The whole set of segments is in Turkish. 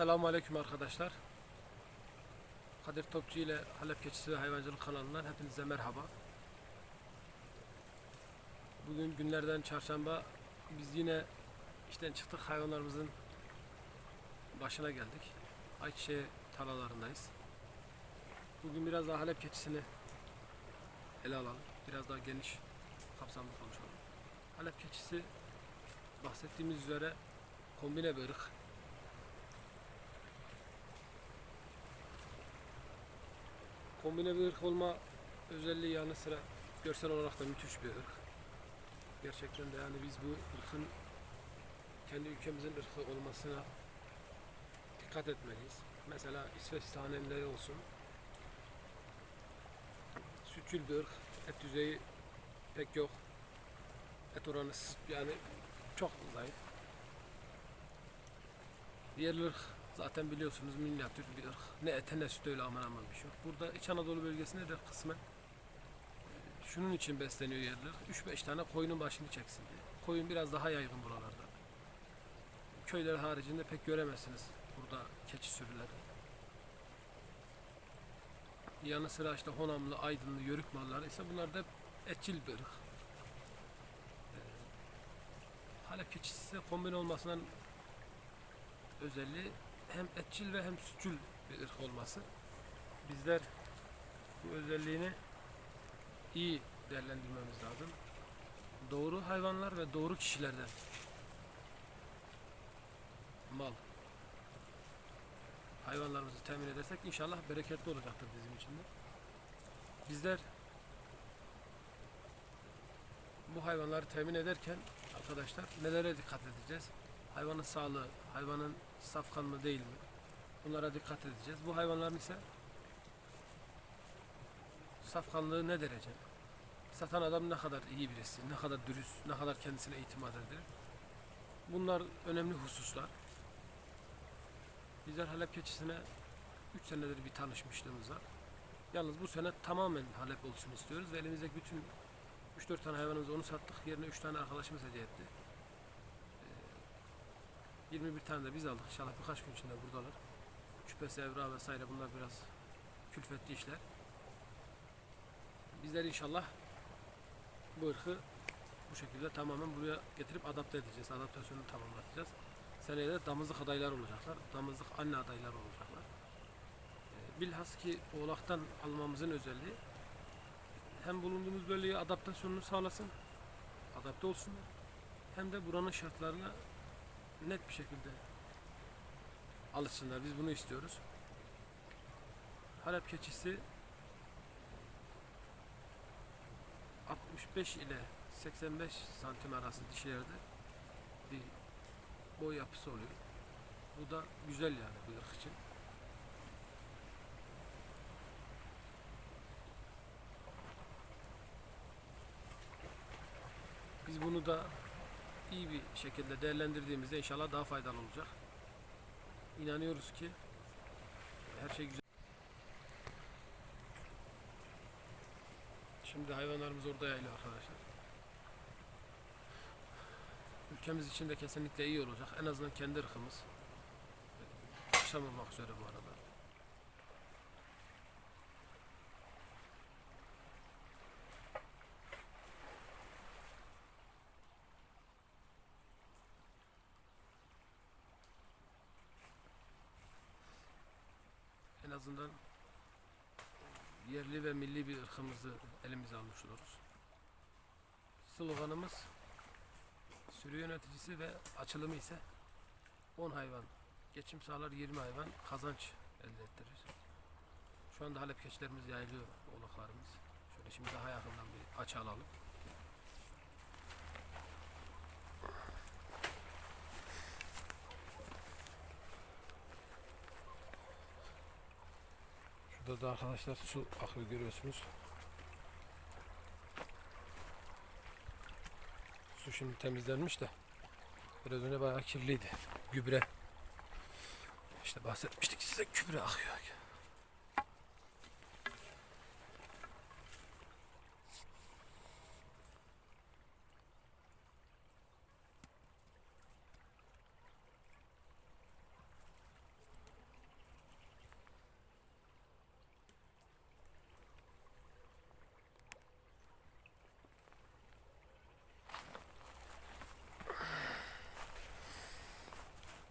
Selamun Aleyküm arkadaşlar. Kadir Topçu ile Halep Keçisi ve Hayvancılık kanalından hepinize merhaba. Bugün günlerden çarşamba biz yine işten çıktık hayvanlarımızın başına geldik. Ayçiçeği tarlalarındayız. Bugün biraz daha Halep keçisini ele alalım. Biraz daha geniş kapsamlı konuşalım. Halep keçisi bahsettiğimiz üzere kombine bir ırk. Kombine bir ırk olma özelliği yanı sıra görsel olarak da müthiş bir ırk. Gerçekten de yani biz bu ırkın kendi ülkemizin ırkı olmasına dikkat etmeliyiz. Mesela İsveç sahnelileri olsun. Sütçül bir ırk. Et düzeyi pek yok. Et oranı yani çok zayıf. Diğer ırk zaten biliyorsunuz minyatür bir ırk. Ne ete ne sütü öyle aman aman bir şey yok. Burada İç Anadolu bölgesinde de kısmen şunun için besleniyor yerler. 3-5 tane koyunun başını çeksin diye. Koyun biraz daha yaygın buralarda. Köyler haricinde pek göremezsiniz burada keçi sürüleri. Yanı sıra işte Honamlı, Aydınlı, Yörük malları ise bunlar da hep etçil bir ırk. Ee, Halep keçisi kombin olmasından özelliği hem etçil ve hem sütçül bir ırk olması. Bizler bu özelliğini iyi değerlendirmemiz lazım. Doğru hayvanlar ve doğru kişilerden mal hayvanlarımızı temin edersek inşallah bereketli olacaktır bizim için de. Bizler bu hayvanları temin ederken arkadaşlar nelere dikkat edeceğiz? Hayvanın sağlığı, hayvanın safkan mı değil mi? Bunlara dikkat edeceğiz. Bu hayvanların ise safkanlığı ne derece? Satan adam ne kadar iyi birisi, ne kadar dürüst, ne kadar kendisine itimat eder. Bunlar önemli hususlar. Bizler Halep keçisine 3 senedir bir tanışmışlığımız var. Yalnız bu sene tamamen Halep olsun istiyoruz ve elimizdeki bütün 3-4 tane hayvanımızı onu sattık. Yerine 3 tane arkadaşımız hediye etti. Ee, 21 tane de biz aldık. İnşallah birkaç gün içinde buradalar. Küpesi, evra vesaire bunlar biraz külfetli işler. Bizler inşallah bu ırkı bu şekilde tamamen buraya getirip adapte edeceğiz. Adaptasyonu tamamlatacağız. Seneye de damızlık adaylar olacaklar. Damızlık anne adaylar olacaklar. Ee, Bilhas ki oğlaktan almamızın özelliği hem bulunduğumuz bölgeye adaptasyonunu sağlasın, adapte olsunlar. Hem de buranın şartlarına net bir şekilde alışsınlar. Biz bunu istiyoruz. Halep keçisi 65 ile 85 santim arası dişilerde bir boy yapısı oluyor. Bu da güzel yani bu ırk için. Biz bunu da iyi bir şekilde değerlendirdiğimizde inşallah daha faydalı olacak. İnanıyoruz ki her şey güzel. Şimdi hayvanlarımız orada yayılıyor arkadaşlar. Ülkemiz için de kesinlikle iyi olacak. En azından kendi ırkımız. Yaşamamak üzere bu arada. En azından yerli ve milli bir ırkımızı elimize almış oluruz. Sloganımız sürü yöneticisi ve açılımı ise 10 hayvan geçim sağlar 20 hayvan kazanç elde ettirir. Şu anda Halep keçilerimiz yayılıyor oğlaklarımız. Şöyle şimdi daha yakından bir açı alalım. Şurada da arkadaşlar su akıyor görüyorsunuz. Su şimdi temizlenmiş de biraz önce bayağı kirliydi. Gübre. İşte bahsetmiştik size gübre akıyor.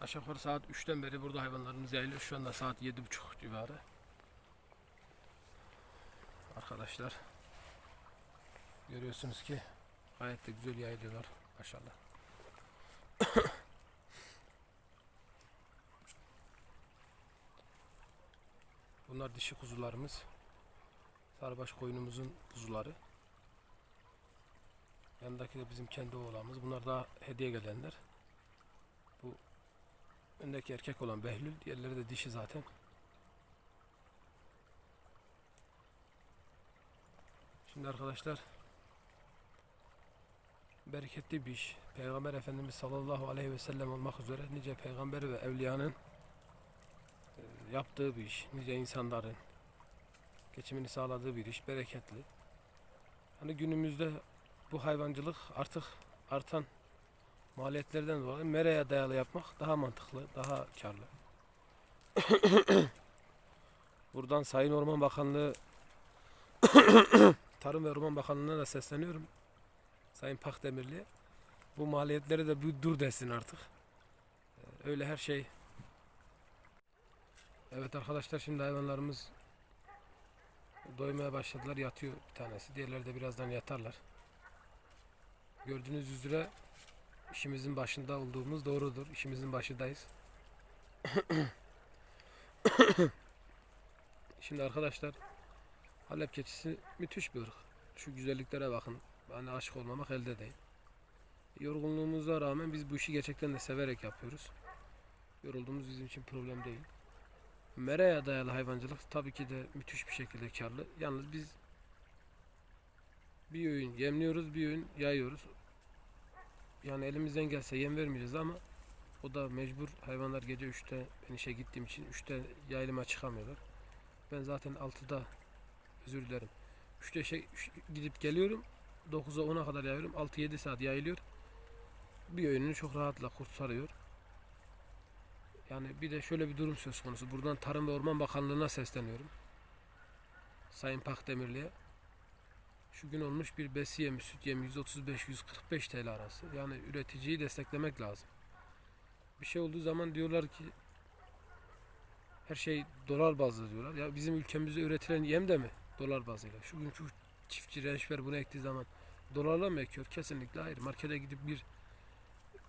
Aşağı yukarı saat 3'ten beri burada hayvanlarımız yayılıyor. Şu anda saat 7.30 civarı. Arkadaşlar görüyorsunuz ki gayet de güzel yayılıyorlar maşallah. Bunlar dişi kuzularımız. Sarıbaş koyunumuzun kuzuları. Yanındaki de bizim kendi oğlanımız. Bunlar daha hediye gelenler. Bu öndeki erkek olan Behlül. Diğerleri de dişi zaten. Şimdi arkadaşlar bereketli bir iş. Peygamber Efendimiz sallallahu aleyhi ve sellem olmak üzere nice peygamber ve evliyanın e, yaptığı bir iş. Nice insanların geçimini sağladığı bir iş. Bereketli. Hani günümüzde bu hayvancılık artık artan maliyetlerden dolayı meraya dayalı yapmak daha mantıklı, daha karlı. Buradan Sayın Orman Bakanlığı Tarım ve Orman Bakanlığı'na da sesleniyorum. Sayın Pakdemirli. Bu maliyetleri de bir dur desin artık. Ee, Öyle her şey. Evet arkadaşlar şimdi hayvanlarımız doymaya başladılar. Yatıyor bir tanesi. Diğerleri de birazdan yatarlar. Gördüğünüz üzere işimizin başında olduğumuz doğrudur. İşimizin başındayız. Şimdi arkadaşlar Halep keçisi müthiş bir ırk. Şu güzelliklere bakın. Hani aşık olmamak elde değil. Yorgunluğumuza rağmen biz bu işi gerçekten de severek yapıyoruz. Yorulduğumuz bizim için problem değil. Meraya dayalı hayvancılık tabii ki de müthiş bir şekilde karlı. Yalnız biz bir öğün yemliyoruz, bir öğün yayıyoruz. Yani elimizden gelse yem vermeyeceğiz ama o da mecbur. Hayvanlar gece 3'te ben işe gittiğim için 3'te yayılıma çıkamıyorlar. Ben zaten 6'da özür dilerim. 3'te şey, gidip geliyorum. 9'a 10'a kadar yayıyorum. 6-7 saat yayılıyor. Bir öğününü çok rahatla kurtarıyor. Yani bir de şöyle bir durum söz konusu. Buradan Tarım ve Orman Bakanlığı'na sesleniyorum. Sayın Pakdemirli'ye. Şu gün olmuş bir besi yemi, süt yemi 135-145 TL arası. Yani üreticiyi desteklemek lazım. Bir şey olduğu zaman diyorlar ki her şey dolar bazlı diyorlar. Ya bizim ülkemizde üretilen yem de mi dolar bazıyla? Şu gün şu çiftçi rençber bunu ektiği zaman dolarla mı ekiyor? Kesinlikle hayır. Markete gidip bir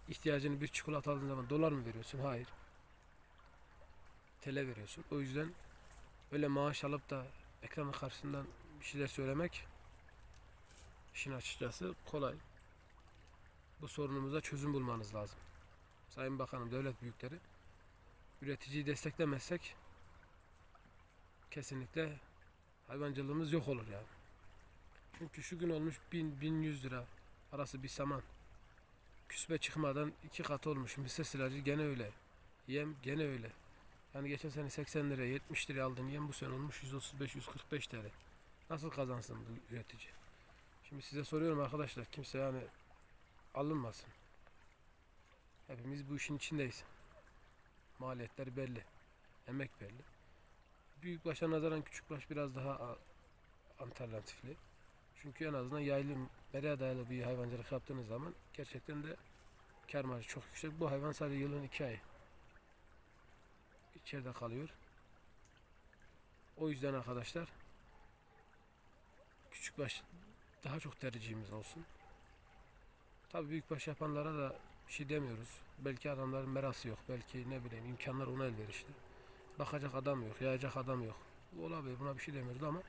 ihtiyacını bir çikolata aldığın zaman dolar mı veriyorsun? Hayır. TL veriyorsun. O yüzden öyle maaş alıp da ekranın karşısından bir şeyler söylemek işin açıkçası kolay. Bu sorunumuza çözüm bulmanız lazım. Sayın Bakanım, devlet büyükleri üreticiyi desteklemezsek kesinlikle hayvancılığımız yok olur yani. Çünkü şu gün olmuş 1000 1100 lira arası bir saman. Küspe çıkmadan iki kat olmuş. Mısır silajı gene öyle. Yem gene öyle. Yani geçen sene 80 liraya 70 liraya aldığım yem bu sene olmuş 135-145 TL. Nasıl kazansın bu üretici? Şimdi size soruyorum arkadaşlar kimse yani alınmasın. Hepimiz bu işin içindeyiz. Maliyetler belli. Emek belli. Büyükbaşa nazaran küçükbaş biraz daha alternatifli. Çünkü en azından yaylı, meraya dayalı bir hayvancılık yaptığınız zaman gerçekten de kar marjı çok yüksek. Bu hayvan sadece yılın iki ayı içeride kalıyor. O yüzden arkadaşlar küçükbaş daha çok tercihimiz olsun. Tabii büyükbaş yapanlara da bir şey demiyoruz. Belki adamların merası yok. Belki ne bileyim imkanlar ona elverişli. Bakacak adam yok, yayacak adam yok. Olabilir. Buna bir şey demiyoruz ama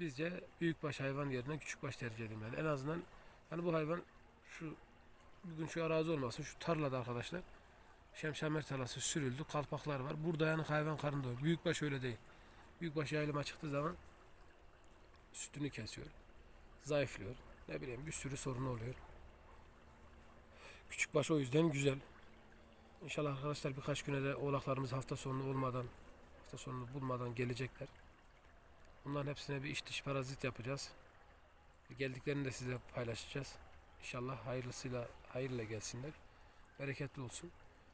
bizce büyükbaş hayvan yerine küçükbaş tercih edilmeli. En azından yani bu hayvan şu bugün şu arazi olmasın şu tarlada arkadaşlar şemşamer tarlası sürüldü. Kalpaklar var. Burada yani hayvan karnında. Büyükbaş öyle değil. Büyükbaş yayılıma çıktığı zaman sütünü kesiyor. Zayıflıyor. Ne bileyim bir sürü sorun oluyor. Küçükbaş o yüzden güzel. İnşallah arkadaşlar birkaç güne de oğlaklarımız hafta sonu olmadan hafta sonunu bulmadan gelecekler. Bunların hepsine bir iç dış parazit yapacağız. Geldiklerini de size paylaşacağız. İnşallah hayırlısıyla hayırla gelsinler. Bereketli olsun.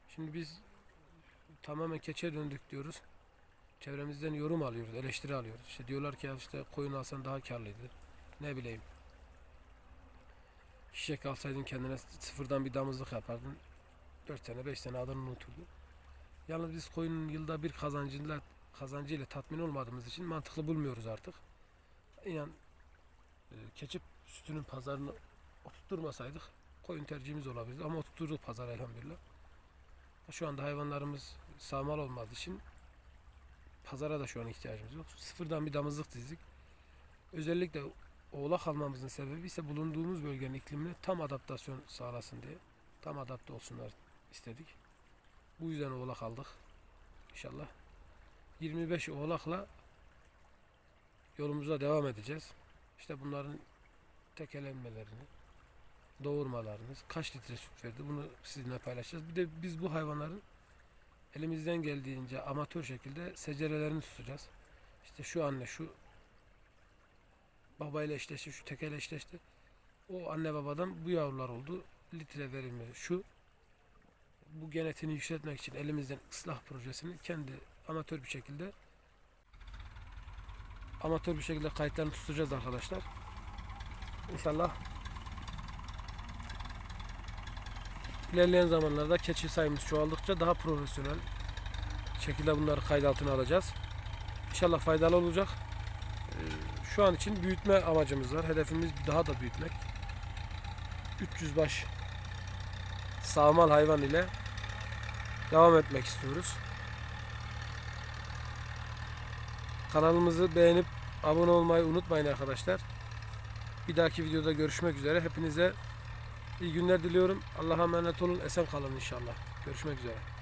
Şimdi biz tamamen keçe döndük diyoruz. Çevremizden yorum alıyoruz, eleştiri alıyoruz. İşte diyorlar ki işte koyun alsan daha karlıydı. Ne bileyim. Şişek alsaydın kendine sıfırdan bir damızlık yapardın. 4 sene 5 sene adını unuturdu. Yalnız biz koyunun yılda bir kazancıyla kazancıyla tatmin olmadığımız için mantıklı bulmuyoruz artık. İnan e, keçi sütünün pazarını oturtmasaydık koyun tercihimiz olabilirdi ama oturtturduk pazar elhamdülillah. Şu anda hayvanlarımız sağmal olmadığı için pazara da şu an ihtiyacımız yok. Sıfırdan bir damızlık dizdik. Özellikle oğlak almamızın sebebi ise bulunduğumuz bölgenin iklimine tam adaptasyon sağlasın diye. Tam adapte olsunlar istedik. Bu yüzden oğlak aldık. İnşallah. 25 oğlakla yolumuza devam edeceğiz. İşte bunların tekelenmelerini, doğurmalarını, kaç litre süt verdi bunu sizinle paylaşacağız. Bir de biz bu hayvanların elimizden geldiğince amatör şekilde secerelerini tutacağız. İşte şu anne şu babayla eşleşti, şu tekel eşleşti. O anne babadan bu yavrular oldu. Litre verimi şu. Bu genetiğini yükseltmek için elimizden ıslah projesini kendi amatör bir şekilde amatör bir şekilde kayıtlarını tutacağız arkadaşlar. İnşallah ilerleyen zamanlarda keçi sayımız çoğaldıkça daha profesyonel şekilde bunları kayıt altına alacağız. İnşallah faydalı olacak. Şu an için büyütme amacımız var. Hedefimiz daha da büyütmek. 300 baş sağmal hayvan ile devam etmek istiyoruz. Kanalımızı beğenip abone olmayı unutmayın arkadaşlar. Bir dahaki videoda görüşmek üzere. Hepinize iyi günler diliyorum. Allah'a emanet olun. Esen kalın inşallah. Görüşmek üzere.